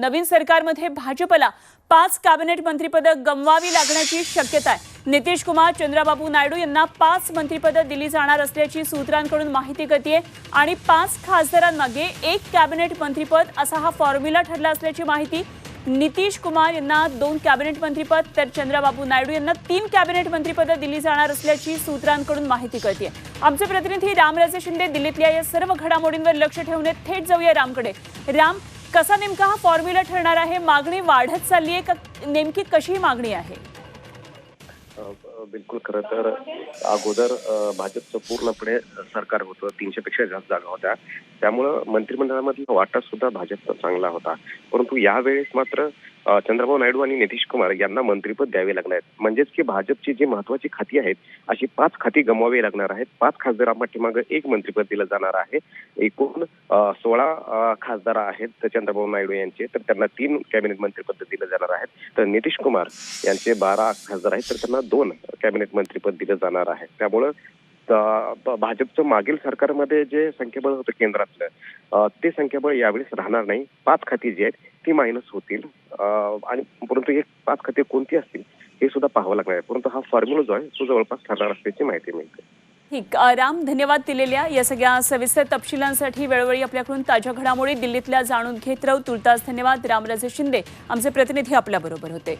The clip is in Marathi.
नवीन सरकारमध्ये भाजपला पाच कॅबिनेट मंत्रिपदं गमवावी लागण्याची शक्यता आहे. नितीश कुमार चंद्राबाबू नायडू यांना पाच मंत्रिपदं दिली जाणार असल्याची सूत्रांकडून माहिती कळतीये आणि पाच खासदारांमागे एक कॅबिनेट मंत्रिपद असा हा फॉर्म्युला ठरला असल्याची माहिती नितीश कुमार यांना दोन कॅबिनेट मंत्रिपद तर चंद्राबाबू नायडू यांना तीन कॅबिनेट मंत्रिपदं दिली जाणार असल्याची सूत्रांकडून माहिती कळतीये आमचे प्रतिनिधी रामराजे शिंदे दिल्लीतल्या या सर्व घडामोडींवर लक्ष ठेवून थेट जाऊया रामकडे. राम कसा नेमका हा फॉर्म्युला ठरणार आहे? मागणी वाढत चालली आहे का? नेमकी कशी मागणी आहे? बिलकुल खरं तर अगोदर भाजपचं पूर्णपणे सरकार होतं. तीनशे पेक्षा जास्त जागा होत्या. त्यामुळं मंत्रिमंडळामधला वाटा सुद्धा भाजपचा चांगला होता. परंतु यावेळेस मात्र चंद्रबाबू नायडू आणि नितीश कुमार यांना मंत्रिपद द्यावे लागणार आहेत. म्हणजेच की भाजपची जी महत्वाची खाती आहेत अशी पाच खाती गमवावी लागणार आहेत. पाच खासदारांपाठीमागे एक मंत्रिपद दिलं जाणार आहे. एकूण सोळा खासदार आहेत तर चंद्रबाबू नायडू यांचे. तर त्यांना तीन कॅबिनेट मंत्रीपद दिलं जाणार आहेत. तर नितीश कुमार यांचे बारा खासदार आहेत. तर त्यांना दोन कॅबिनेट मंत्रीपद दिलं जाणार आहे. त्यामुळं भाजपचं मागील सरकारमध्ये जे संख्याबळ होतं केंद्रातलं ते संख्याबळ यावेळेस राहणार नाही. पाच खाती जी आहेत ती मायनस होतील. आणि परंतु हे पाच खाते कोणती असतील हे सुद्धा पाहावं लागणार आहे. परंतु हा फॉर्म्युला जो आहे तो जवळपास ठरणार असल्याची माहिती मिळते. ठीक राम धन्यवाद दिलेल्या या सगळ्या सविस्तर तपशिलांसाठी वेळोवेळी आपल्याकडून ताज्या घडामोडी दिल्लीतल्या जाणून घेत राहू. तुर्तास धन्यवाद. रामराजे शिंदे आमचे प्रतिनिधी आपल्याबरोबर होते.